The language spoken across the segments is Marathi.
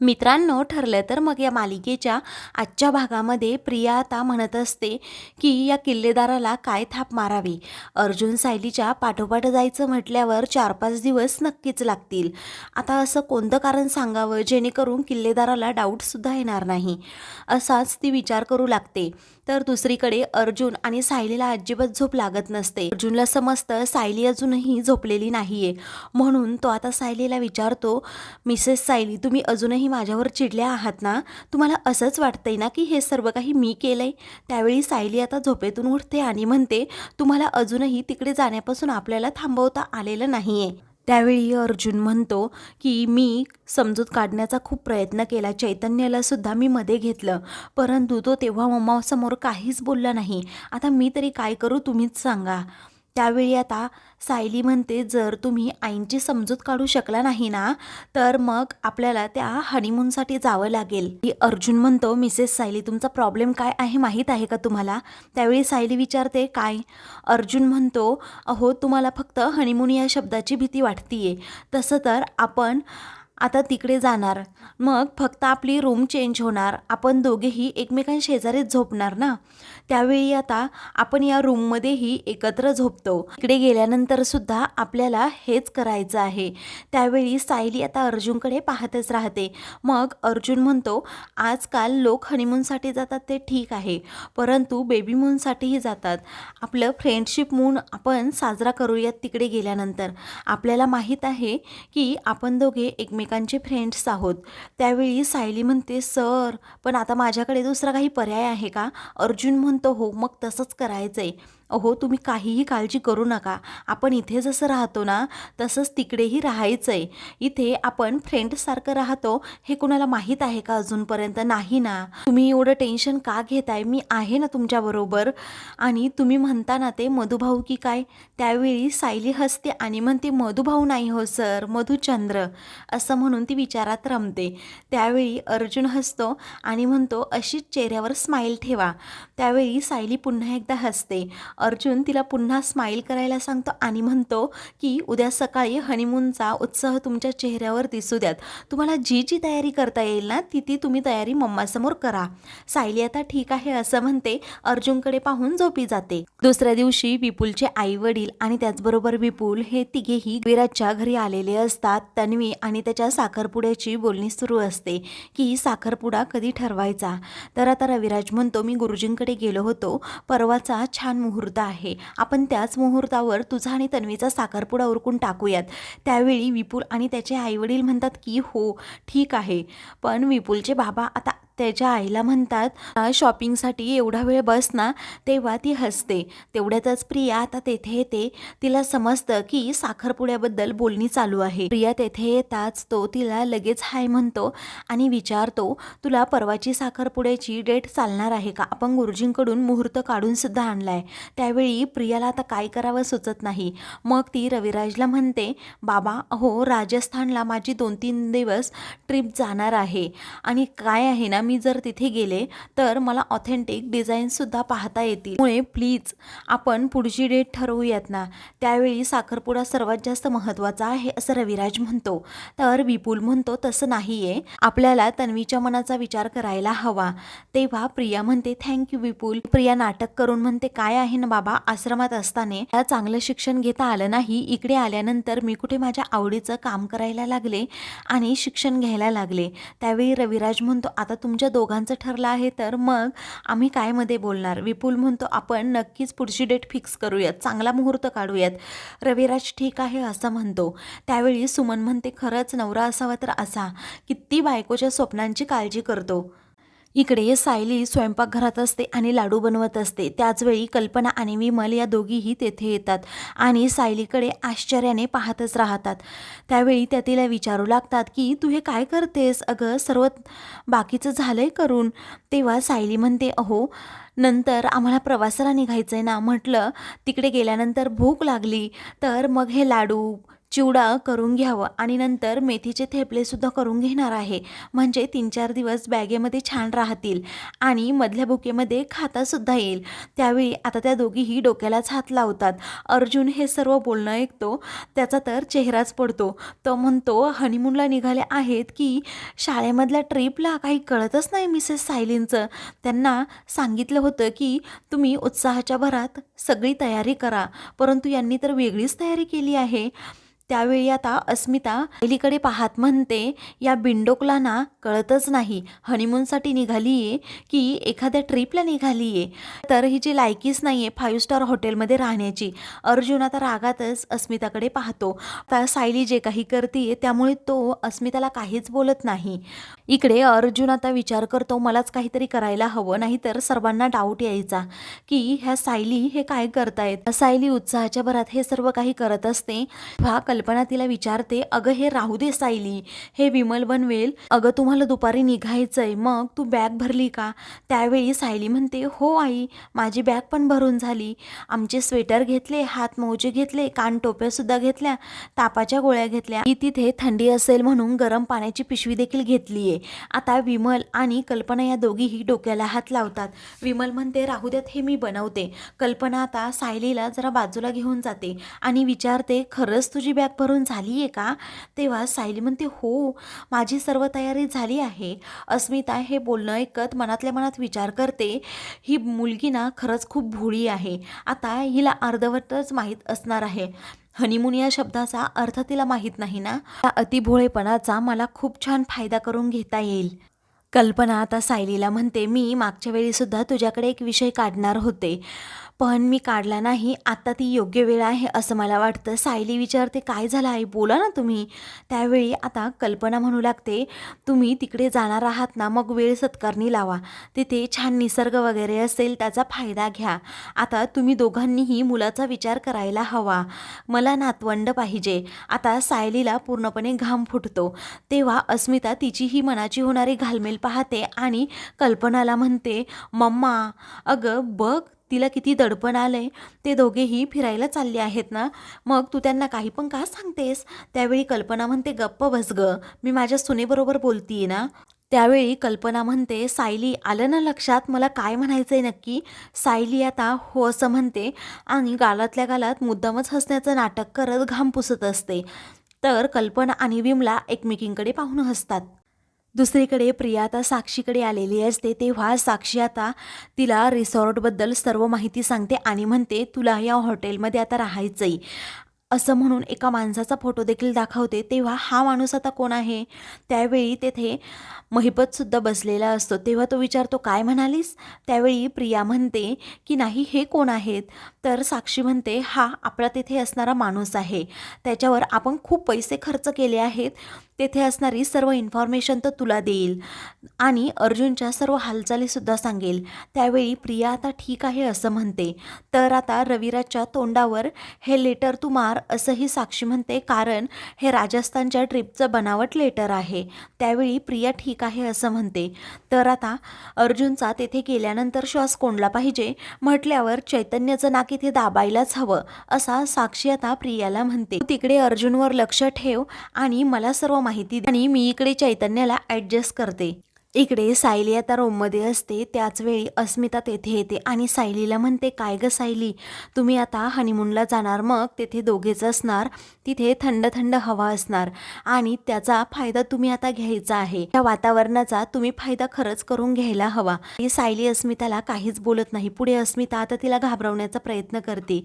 मित्रांनो ठरलं तर मग या मालिकेच्या आजच्या भागामध्ये प्रिया आता म्हणत असते की या किल्लेदाराला काय थाप मारावी? अर्जुन सायलीच्या पाठोपाठ जायचं म्हटल्यावर चार पाच दिवस नक्कीच लागतील. आता असं कोणतं कारण सांगावं? जेणेकरून किल्लेदाराला डाऊटसुद्धा येणार नाही. असाच ती विचार करू लागते. तर दुसरीकडे अर्जुन आणि सायलीला अजिबात झोप लागत नसते. अर्जुनला समजतं सायली अजूनही झोपलेली नाहीये. म्हणून तो आता सायलीला विचारतो मिसेस सायली तुम्ही अजूनही माझ्यावर चिडल्या आहात ना तुम्हाला असंच वाटतंय ना की हे सर्व काही मी केलं आहे त्यावेळी सायली आता झोपेतून उठते आणि म्हणते तुम्हाला अजूनही तिकडे जाण्यापासून आपल्याला थांबवता आलेलं नाही आहे त्यावेळी अर्जुन म्हणतो की मी समजूत काढण्याचा खूप प्रयत्न केला. चैतन्याला सुद्धा मी मध्ये घेतलं. परंतु तो तेव्हा मम्मासमोर काहीच बोलला नाही. आता मी तरी काय करू तुम्हीच सांगा. त्यावेळी आता सायली म्हणते जर तुम्ही आईंची समजूत काढू शकला नाही ना तर मग आपल्याला त्या हनीमूनसाठी जावं लागेल. अर्जुन म्हणतो मिसेस सायली तुमचा प्रॉब्लेम काय आहे माहीत आहे का तुम्हाला? त्यावेळी सायली विचारते काय? अर्जुन म्हणतो अहो तुम्हाला फक्त हनीमून या शब्दाची भीती वाटतीये. तसं तर आपण आता तिकडे जाणार. मग फक्त आपली रूम चेंज होणार. आपण दोघेही एकमेकांशेजारीच झोपणार ना? त्यावेळी आता आपण या रूममध्येही एकत्र झोपतो. इकडे गेल्यानंतर सुद्धा आपल्याला हेच करायचं आहे. त्यावेळी सायली आता अर्जुनकडे पाहतच राहते. मग अर्जुन म्हणतो आजकाल लोक हनीमूनसाठी जातात ते ठीक आहे. परंतु बेबी मूनसाठीही जातात. आपलं फ्रेंडशिप मून आपण साजरा करूयात तिकडे गेल्यानंतर. आपल्याला माहीत आहे की आपण दोघे एकमेकांचे फ्रेंड्स आहोत. त्यावेळी सायली म्हणते सर पण आता माझ्याकडे दुसरा काही पर्याय आहे का? अर्जुन म्हणतो हो मग तसंच करायचं आहे अहो तुम्ही काहीही काळजी करू नका. आपण इथे जसं राहतो ना तसंच तिकडेही राहायचं आहे इथे आपण फ्रेंडसारखं राहतो हे कुणाला माहीत आहे का अजूनपर्यंत? नाही ना. तुम्ही एवढं टेन्शन का घेताय? मी आहे ना तुमच्याबरोबर आणि तुम्ही म्हणता ना ते मधुभाऊ की काय? त्यावेळी सायली हसते आणि म्हणते मधुभाऊ नाही हो सर. मधुचंद्र. असं म्हणून ती विचारात रमते. त्यावेळी अर्जुन हसतो आणि म्हणतो अशीच चेहऱ्यावर स्माईल ठेवा. त्यावेळी सायली पुन्हा एकदा हसते. अर्जुन तिला पुन्हा स्माईल करायला सांगतो आणि म्हणतो की उद्या सकाळी हनीमूनचा उत्साह तुमच्या चेहऱ्यावर दिसू द्यात. तुम्हाला जी जी तयारी करता येईल ना ती ती तुम्ही तयारी मम्मासमोर करा. सायली आता ठीक आहे असं म्हणते. अर्जुनकडे पाहून झोपी जाते. दुसऱ्या दिवशी विपुलचे आई वडील आणि त्याचबरोबर विपुल हे तिघेही विराजच्या घरी आलेले असतात. तन्वी आणि त्याच्या साखरपुड्याची बोलणी सुरू असते की साखरपुडा कधी ठरवायचा? तर आता रविराज म्हणतो मी गुरुजींकडे गेलो होतो. परवाचा छान मुहूर्त मुहूर्त आहे. आपण त्याच मुहूर्तावर तुझा आणि तन्वीचा साखरपुडा उरकून टाकूयात. त्यावेळी विपुल आणि त्याचे आईवडील म्हणतात की हो ठीक आहे. पण विपुलचे बाबा आता त्याच्या आईला म्हणतात शॉपिंगसाठी एवढा वेळ बस ना तेव्हा ती हसते. तेवढ्यातच प्रिया आता तेथे येते. तिला समजतं की साखरपुड्याबद्दल बोलणी चालू आहे. प्रिया तेथे येताच तो तिला लगेच हाय म्हणतो आणि विचारतो तुला परवाची साखरपुड्याची डेट चालणार आहे का? आपण गुरुजींकडून मुहूर्त काढून सुद्धा आणलाय. त्यावेळी प्रियाला आता काय करावं सुचत नाही. मग ती रविराजला म्हणते बाबा अहो राजस्थानला माझी दोन तीन दिवस ट्रिप जाणार आहे. आणि काय आहे ना मी जर तिथे गेले तर मला ऑथेंटिक डिझाईन्ससुद्धा पाहता येतील. मुळे प्लीज आपण पुढची डेट ठरवूयात ना. त्यावेळी साखरपुडा सर्वात जास्त महत्त्वाचा आहे असं रविराज म्हणतो. तर विपुल म्हणतो तसं नाही आहे आपल्याला तन्वीच्या मनाचा विचार करायला हवा. तेव्हा प्रिया म्हणते थँक्यू विपुल. प्रिया नाटक करून म्हणते काय आहे ना बाबा आश्रमात असताना मला चांगलं शिक्षण घेता आलं नाही. इकडे आल्यानंतर मी कुठे माझ्या आवडीचं काम करायला लागले आणि शिक्षण घ्यायला लागले. त्यावेळी रविराज म्हणतो आता तुमच्या दोघांचं ठरलं आहे तर मग आम्ही काय मध्ये बोलणार? विपुल म्हणतो आपण नक्कीच पुढची डेट फिक्स करूयात चांगला मुहूर्त काढूयात. रविराज ठीक आहे असं म्हणतो. त्यावेळी सुमन म्हणते खरंच नवरा असावा तर असा किती बायकोच्या स्वप्नांची काळजी करतो. इकडे सायली स्वयंपाकघरात असते आणि लाडू बनवत असते. त्याचवेळी कल्पना आणि विमल या दोघीही तेथे येतात आणि सायलीकडे आश्चर्याने पाहतच राहतात. त्यावेळी त्या तिला विचारू लागतात की तू हे काय करतेस? अगं सर्व बाकीचं झालंय करून. तेव्हा सायली म्हणते अहो नंतर आम्हाला प्रवासाला निघायचं आहे ना. म्हटलं तिकडे गेल्यानंतर भूक लागली तर मग हे लाडू चिवडा करून घ्यावं आणि नंतर मेथीचे थेपलेसुद्धा करून घेणार आहे. म्हणजे तीन चार दिवस बॅगेमध्ये छान राहतील आणि मधल्या बुकेमध्ये खातासुद्धा येईल. त्यावेळी आता त्या दोघीही डोक्यालाच हात लावतात. अर्जुन हे सर्व बोलणं ऐकतो त्याचा तर चेहराच पडतो. तो म्हणतो हनीमूनला निघाले आहेत की शाळेमधल्या ट्रिपला काही कळतच नाही मिसेस सायलींचं. त्यांना सांगितलं होतं की तुम्ही उत्साहाच्या भरात सगळी तयारी करा. परंतु यांनी तर वेगळीच तयारी केली आहे. त्यावेळी आता अस्मिता पहिलीकडे पाहत म्हणते या बिंडोकला ना कळतच नाही. हनीमूनसाठी निघाली आहे की एखाद्या ट्रिपला निघाली आहे तर हिची लायकीच नाही आहे फाईव्ह स्टार हॉटेलमध्ये राहण्याची. अर्जुन आता रागातच अस्मिताकडे पाहतो. आता सायली जे काही करते त्यामुळे तो अस्मिताला काहीच बोलत नाही. इकडे अर्जुन आता विचार करतो मलाच काहीतरी करायला हवं नाहीतर सर्वांना डाऊट यायचा की ह्या सायली हे काय करतायत? सायली उत्साहाच्या भरात हे सर्व काही करत असते. हा कल्पना तिला विचारते अगं हे राहू दे सायली हे विमल बनवेल. अगं तुम्हाला दुपारी निघायचंय मग तू बॅग भरली का? त्यावेळी सायली म्हणते हो आई माझी बॅग पण भरून झाली. आमचे स्वेटर घेतले हात मोजे घेतले कान टोप्यासुद्धा घेतल्या तापाच्या गोळ्या घेतल्या. मी तिथे थंडी असेल म्हणून गरम पाण्याची पिशवी देखील घेतली आहे आता विमल आणि कल्पना या दोघीही डोक्याला हात लावतात. विमल म्हणते राहू द्यात हे मी बनवते. कल्पना आता सायलीला जरा बाजूला घेऊन जाते आणि विचारते खरंच तुझी बॅग भरून झाली आहे का? तेव्हा सायली म्हणते हो माझी सर्व तयारी झाली आहे. अस्मिता हे बोलणं ऐकत मनातल्या मनात विचार करते ही मुलगी ना खरंच खूप भोळी आहे. आता हिला अर्धवटच माहीत असणार आहे. हनीमून या शब्दाचा अर्थ तिला माहीत नाही ना? त्या अतिभोळेपणाचा मला खूप छान फायदा करून घेता येईल. कल्पना आता सायलीला म्हणते मी मागच्या वेळीसुद्धा तुझ्याकडे एक विषय काढणार होते. पण मी काढला नाही. आता ती योग्य वेळ आहे असं मला वाटतं. सायली विचारते काय झालं आहे बोला ना तुम्ही. त्यावेळी आता कल्पना म्हणू लागते तुम्ही तिकडे जाणार आहात ना मग वेळ सत्कारणी लावा. तिथे छान निसर्ग वगैरे असेल त्याचा फायदा घ्या. आता तुम्ही दोघांनीही मुलाचा विचार करायला हवा. मला नातवंड पाहिजे. आता सायलीला पूर्णपणे घाम फुटतो. तेव्हा अस्मिता तिचीही मनाची होणारी घालमेल पाहते आणि कल्पनाला म्हणते मम्मा अगं बघ तिला किती दडपण आलंय ते दोघेही फिरायला चालले आहेत ना. मग तू त्यांना काही पण का सांगतेस? त्यावेळी कल्पना म्हणते गप्प बस ग मी माझ्या सुनेबरोबर बोलतीये ना. त्यावेळी कल्पना म्हणते सायली आलं ना लक्षात? मला काय म्हणायचं आहे नक्की? सायली आता हो असं म्हणते आणि गालातल्या गालात मुद्दामच हसण्याचं नाटक करत घाम पुसत असते. तर कल्पना आणि विमला एकमेकींकडे पाहून हसतात. दुसरीकडे प्रिया आता साक्षीकडे आलेली असते तेव्हा साक्षी आता तिला रिसॉर्टबद्दल सर्व माहिती सांगते आणि म्हणते तुला या हॉटेलमध्ये आता राहायचंही असं म्हणून एका माणसाचा फोटो देखील दाखवते तेव्हा हा माणूस आता कोण आहे? त्यावेळी तेथे महिपतसुद्धा बसलेला असतो. तेव्हा तो विचारतो काय म्हणालीस? त्यावेळी प्रिया म्हणते की नाही हे कोण आहेत? तर साक्षी म्हणते हा आपला तेथे असणारा माणूस आहे. त्याच्यावर आपण खूप पैसे खर्च केले आहेत. तेथे असणारी सर्व इन्फॉर्मेशन तर तुला देईल. आणि अर्जुनच्या सर्व हालचालीसुद्धा सांगेल. त्यावेळी प्रिया आता ठीक आहे असं म्हणते. तर आता रविराजच्या तोंडावर हे लेटर तू मार असंही साक्षी म्हणते कारण हे राजस्थानच्या ट्रिपचं बनावट लेटर आहे. त्यावेळी प्रिया ठीक आहे असं म्हणते. तर आता अर्जुनचा तेथे गेल्यानंतर श्वास कोंडला पाहिजे. म्हटल्यावर चैतन्याचं नाक इथे दाबायलाच हवं असा साक्षी आता प्रियाला म्हणते. तिकडे अर्जुनवर लक्ष ठेव आणि मला सर्व माहिती आणि मी इकडे चैतन्याला ॲडजस्ट करते. इकडे सायली आता रूममध्ये असते त्याच वेळी अस्मिता तेथे येते आणि सायलीला म्हणते काय गं सायली तुम्ही आता हनीमूनला जाणार मग तेथे दोघेच असणार तिथे थंड थंड हवा असणार आणि त्याचा फायदा तुम्ही आता घ्यायचा आहे. त्या वातावरणाचा तुम्ही फायदा खरंच करून घ्यायला हवा. ही सायली अस्मिताला काहीच बोलत नाही. पुढे अस्मिता आता तिला घाबरवण्याचा प्रयत्न करते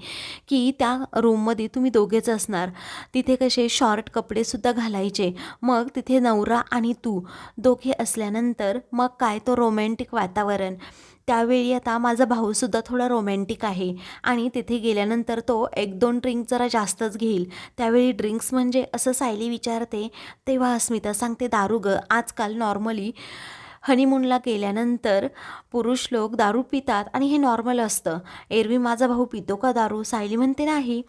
की त्या रूममध्ये तुम्ही दोघेच असणार. तिथे कसे शॉर्ट कपडेसुद्धा घालायचे. मग तिथे नवरा आणि तू दोघे असल्यानंतर मग काय तो रोमॅन्टिक वातावरण. त्यावेळी आता माझा भाऊसुद्धा थोडा रोमॅन्टिक आहे. आणि तिथे गेल्यानंतर तो एक दोन ड्रिंक जरा जास्तच घेईल. त्यावेळी ड्रिंक्स म्हणजे असं सायली विचारते तेव्हा अस्मिता सांगते दारू ग. आजकाल नॉर्मली हनीमूनला गेल्यानंतर पुरुष लोक दारू पितात आणि हे नॉर्मल असतं. एरवी माझा भाऊ पितो का दारू? सायली म्हणते नाही.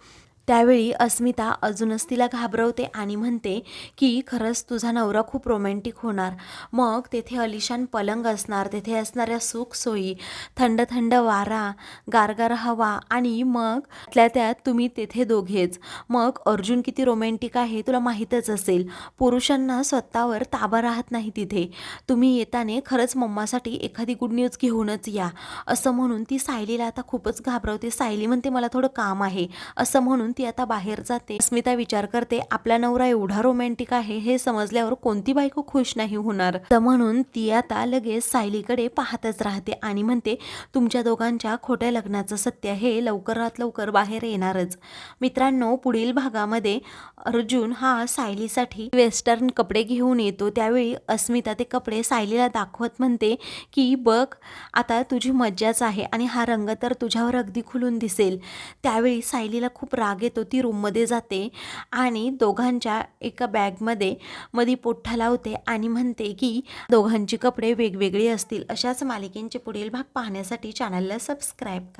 त्यावेळी अस्मिता अजूनच तिला घाबरवते आणि म्हणते की खरंच तुझा नवरा खूप रोमॅन्टिक होणार. मग तेथे अलिशान पलंग असणार. तेथे असणाऱ्या सुखसोयी थंड थंड वारा गारगार हवा आणि मग त्यातल्या त्यात तुम्ही तेथे दोघेच. मग अर्जुन किती रोमॅन्टिक आहे तुला माहीतच असेल. पुरुषांना स्वतःवर ताबा राहत नाही तिथे. तुम्ही येताने खरंच मम्मासाठी एखादी गुड न्यूज घेऊनच या. असं म्हणून ती सायलीला आता खूपच घाबरवते. सायली म्हणते मला थोडं काम आहे. असं म्हणून ती आता बाहेर जाते. अस्मिता विचार करते आपला नवरा एवढा रोमॅन्टिक आहे हे समजल्यावर कोणती बायको खुश नाही होणार? तर म्हणून ती आता लगेच सायलीकडे पाहतच राहते आणि म्हणते तुमच्या दोघांच्या खोट्या लग्नाचं सत्य हे लवकरात लवकर बाहेर येणारच. मित्रांनो पुढील भागामध्ये अर्जुन हा सायलीसाठी वेस्टर्न कपडे घेऊन येतो. त्यावेळी अस्मिता ते कपडे सायलीला दाखवत म्हणते की बघ आता तुझी मज्जाच आहे आणि हा रंग तर तुझ्यावर अगदी खुलून दिसेल. त्यावेळी सायलीला खूप राग येतो ती रूममध्ये जाते आणि दोघांच्या एका बॅगमध्ये मधी पोठ्ठा लावते आणि म्हणते की दोघांची कपडे वेगवेगळी असतील अशाच मालिकेंचे पुढील भाग पाहण्यासाठी चॅनलला सबस्क्राईब करा.